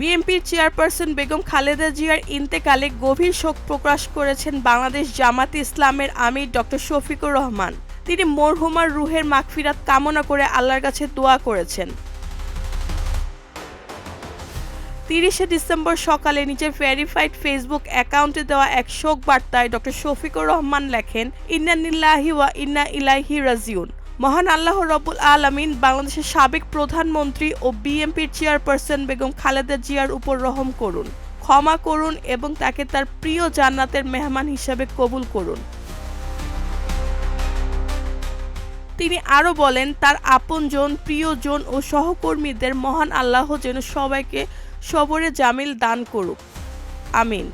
বিএনপির চেয়ারপারসন বেগম খালেদা জিয়ার ইন্তেকালে গভীর শোক প্রকাশ করেছেন বাংলাদেশ জামাত ইসলামের আমির ডক্টর শফিকুর রহমান। তিনি মরহুমার রুহের মাগফিরাত কামনা করে আল্লাহর কাছে দোয়া করেছেন। তিরিশে ডিসেম্বর সকালে নিজের ভেরিফাইড ফেসবুক অ্যাকাউন্টে দেওয়া এক শোক বার্তায় ডক্টর শফিকুর রহমান লেখেন ইন্নানিল্লাহি ওয়া ইন্না ইলাইহি রাজিউন। মহান আল্লাহ রবুল আলমিন বাংলাদেশের সাবেক প্রধানমন্ত্রী ও বিএনপির চেয়ারপারসন বেগম খালেদা জিয়ার উপর রহম করুন, ক্ষমা করুন এবং তাকে তার প্রিয় জান্নাতের মেহমান হিসেবে কবুল করুন। তিনি আরও বলেন, তার আপনজন, প্রিয়জন ও সহকর্মীদের মহান আল্লাহ যেন সবাইকে সবরে জামিল দান করুক। আমিন।